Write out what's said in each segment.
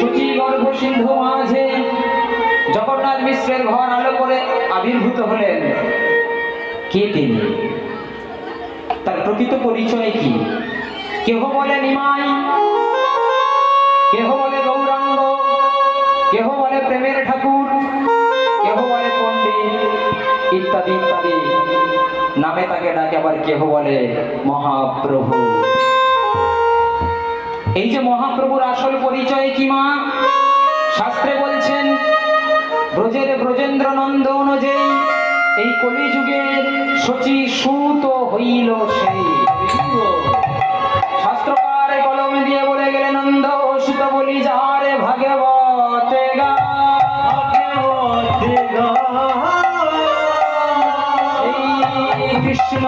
সূচি সিন্ধু মাঝে জগন্নাথ মিশ্রের ঘর আলো করে আবির্ভূত হলেন। কে তিনি? তার প্রকৃত পরিচয় কি? কেহ বলে নিমাই, কেহ বলে গৌরাঙ্গ, কেহ বলে প্রেমের ঠাকুর, কেহ বলে পণ্ডিত ইত্যাদি ইত্যাদি। নামে তাকে ডাকে আবার কেহ বলে মহাপ্রভু। এই যে মহাপ্রভুর আসল পরিচয় কি মা? শাস্ত্রে বলছেন ব্রজের ব্রজেন্দ্র নন্দ অনুযায়ী এই কলিযুগের সচি সুত হইল সেই শাস্ত্রকারে কলম দিয়ে বলে গেলে নন্দ সুত বলি যারে ভাগবতে গা। এই কৃষ্ণ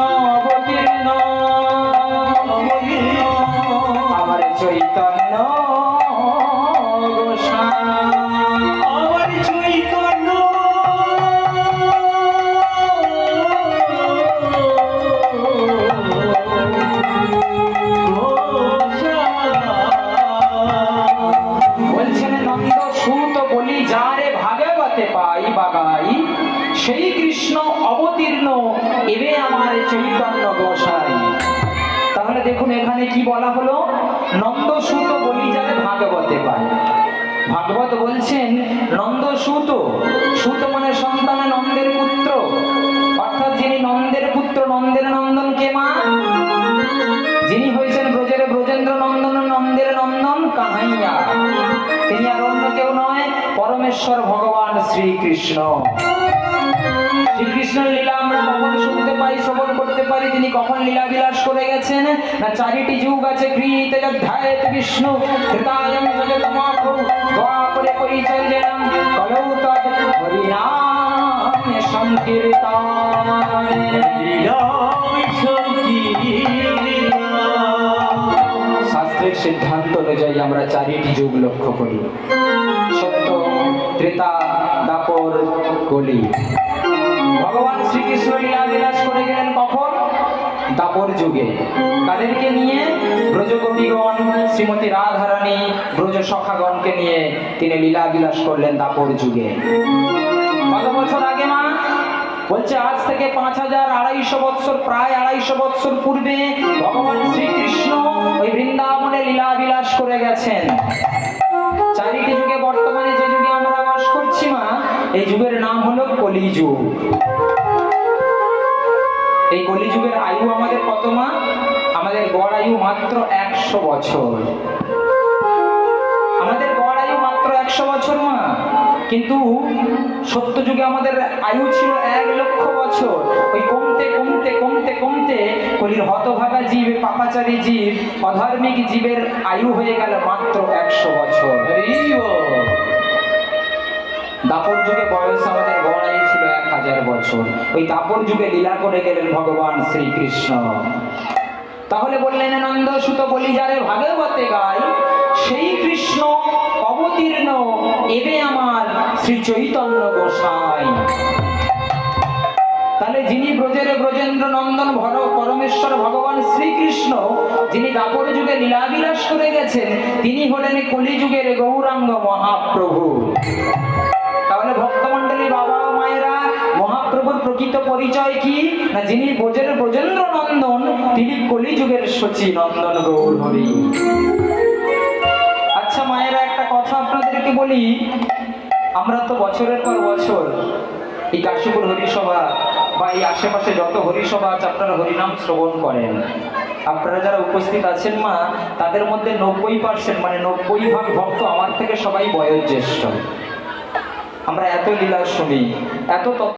চৈতন্য গোসাই। তাহলে দেখুন এখানে কি বলা হলো? নন্দ সুত বলি যাতে ভাগবতে পাই ভাগবত বলছেন নন্দ সুত সুত মানে সন্তান নন্দের পুত্র। অর্থাৎ যিনি নন্দের পুত্র, নন্দের নন্দন কে মা? যিনি হয়েছেন ব্রজের ব্রজেন্দ্র নন্দন, নন্দের নন্দন কাহাইয়া তিনি আর অন্য কেউ নয়, পরমেশ্বর ভগবান শ্রীকৃষ্ণ। শ্রীকৃষ্ণের লীলা আমরা কখন শুনতে পাই শ্রবণ করতে পারি, তিনি কখন লীলা বিলাস করে গেছেন? না, চারিটি যুগ আছে কৃত অধ্যায় বিষ্ণু তদ হরিনাম শাস্ত্রের সিদ্ধান্ত অনুযায়ী আমরা চারিটি যুগ লক্ষ্য করি। সত্য, ত্রেতা, দাপর কলি ভগবান শ্রীকৃষ্ণ লীলা বিলাস করে গেলেন কখন? দাপর যুগে। তাদেরকে নিয়ে ব্রজগোপীগণ, শ্রীমতী রাধারানী, ব্রজ সখাগণকে নিয়ে তিনি লীলা বিলাস করলেন দাপর যুগে। কত বছর আগে মা? বলছে, আজ থেকে পাঁচ হাজার আড়াইশো বৎসর, প্রায় আড়াইশো বৎসর পূর্বে ভগবান শ্রীকৃষ্ণ ওই বৃন্দাবনে লীলা বিলাস করে গেছেন। এই যুগের নাম হলো কলিযুগ। এই কলিযুগের আয়ু আমাদের কত মা? আমাদের গড় আয়ু মাত্র একশো বছর। আমাদের গড় আয়ু মাত্র একশো বছর মা। কিন্তু সত্য যুগে আমাদের আয়ু ছিল এক লক্ষ বছর। ওই কমতে কমতে কমতে কমতে কলির হতভাগা জীব পাপাচারী জীব, অধার্মিক জীবের আয়ু হয়ে গেল মাত্র একশো বছর। দাপর যুগে বয়স আমাদের গড় আয়ু ছিল এক হাজার বছর। ওই দাপর যুগে লীলা করে গেলেন ভগবান শ্রীকৃষ্ণ। তাহলে বললেন নন্দ সুত বলি যারে ভাগবতে গাই, সেই কৃষ্ণ অবতীর্ণ, এবে আমার শ্রী চৈতন্য গোসাই। তাহলে যিনি ব্রজের ব্রজেন্দ্র নন্দন ভর, পরমেশ্বর ভগবান শ্রীকৃষ্ণ, যিনি দাপর যুগে লীলাবিলাস করে গেছেন, তিনি হলেন কলিযুগের গৌরাঙ্গ মহাপ্রভু। পরিচয় কি? না যিনি ব্রজের ব্রজেন্দ্র নন্দন তিনি কলিযুগের সচি নন্দন গৌর হরি। আচ্ছা মায়েরা, একটা কথা আপনাদেরকে বলি। আমরা তো বছরের পর বছর এই কাশীপুর হরিসভা বা এই আশেপাশে যত হরিসভা আছে, আপনারা হরিনাম শ্রবণ করেন। আপনারা যারা উপস্থিত আছেন মা, তাদের মধ্যে নব্বই পার্সেন্ট মানে নব্বই ভাগ ভক্ত আমার থেকে সবাই বয়োজ্যেষ্ঠ। আমরা এত লীলা শুনি, এত